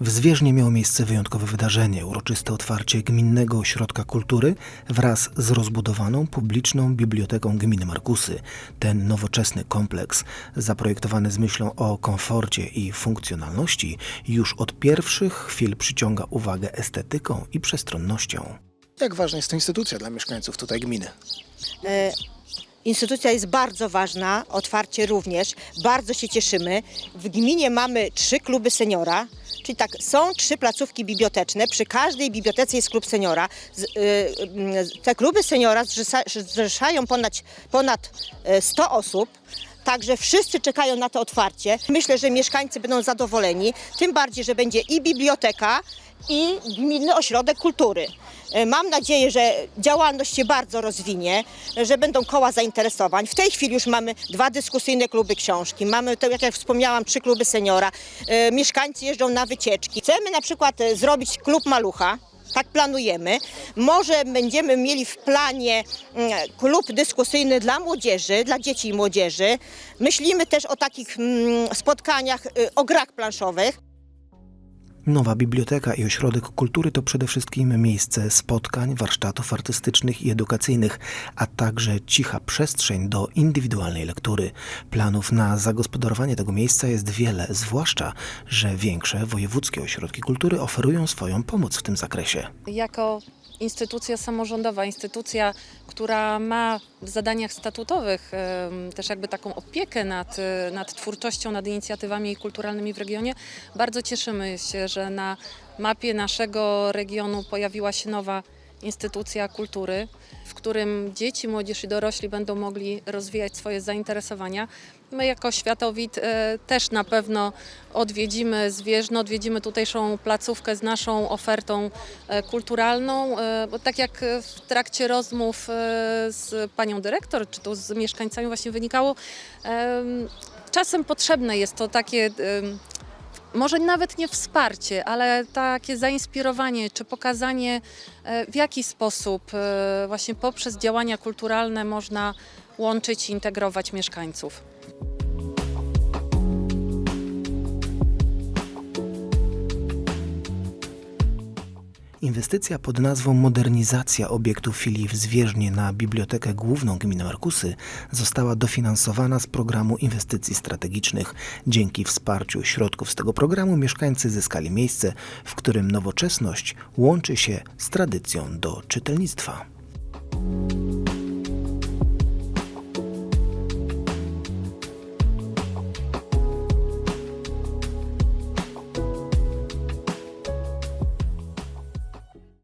W Zwierznie miało miejsce wyjątkowe wydarzenie, uroczyste otwarcie Gminnego Ośrodka Kultury wraz z rozbudowaną publiczną biblioteką gminy Markusy. Ten nowoczesny kompleks, zaprojektowany z myślą o komforcie i funkcjonalności, już od pierwszych chwil przyciąga uwagę estetyką i przestronnością. Jak ważna jest to instytucja dla mieszkańców tutaj gminy? E, Instytucja jest bardzo ważna, otwarcie również. Bardzo się cieszymy. W gminie mamy trzy kluby seniora, czyli tak, są trzy placówki biblioteczne. Przy każdej bibliotece jest klub seniora. Y, y, te kluby seniora zrzesza- zrzeszają ponad, ponad e, 100 osób. Także wszyscy czekają na to otwarcie. Myślę, że mieszkańcy będą zadowoleni, tym bardziej, że będzie i biblioteka, i gminny ośrodek kultury. E, Mam nadzieję, że działalność się bardzo rozwinie, że będą koła zainteresowań. W tej chwili już mamy dwa dyskusyjne kluby książki, mamy, to, jak ja wspomniałam, trzy kluby seniora. E, Mieszkańcy jeżdżą na wycieczki. Chcemy na przykład e, zrobić klub malucha. Tak planujemy. Może będziemy mieli w planie mm, klub dyskusyjny dla młodzieży, dla dzieci i młodzieży. Myślimy też o takich mm, spotkaniach, y, o grach planszowych. Nowa biblioteka i ośrodek kultury to przede wszystkim miejsce spotkań, warsztatów artystycznych i edukacyjnych, a także cicha przestrzeń do indywidualnej lektury. Planów na zagospodarowanie tego miejsca jest wiele, zwłaszcza, że większe wojewódzkie ośrodki kultury oferują swoją pomoc w tym zakresie. jako instytucja samorządowa, instytucja, która ma w zadaniach statutowych też jakby taką opiekę nad, e, nad twórczością, nad inicjatywami kulturalnymi w regionie, bardzo cieszymy się, że na mapie naszego regionu pojawiła się nowa instytucja kultury, w którym dzieci, młodzież i dorośli będą mogli rozwijać swoje zainteresowania. My jako Światowit e, też na pewno odwiedzimy Zwierzno, odwiedzimy tutejszą placówkę z naszą ofertą e, kulturalną, e, bo tak jak w trakcie rozmów z panią dyrektor, czy tu z mieszkańcami właśnie wynikało, em, czasem potrzebne jest to takie może nawet nie wsparcie, ale takie zainspirowanie czy pokazanie, e, w jaki sposób e, właśnie poprzez działania kulturalne można łączyć i integrować mieszkańców. Inwestycja pod nazwą Modernizacja obiektu filii w Zwierznie na Bibliotekę Główną Gminy Markusy została dofinansowana z programu inwestycji strategicznych. Dzięki wsparciu środków z tego programu mieszkańcy zyskali miejsce, w którym nowoczesność łączy się z tradycją do czytelnictwa.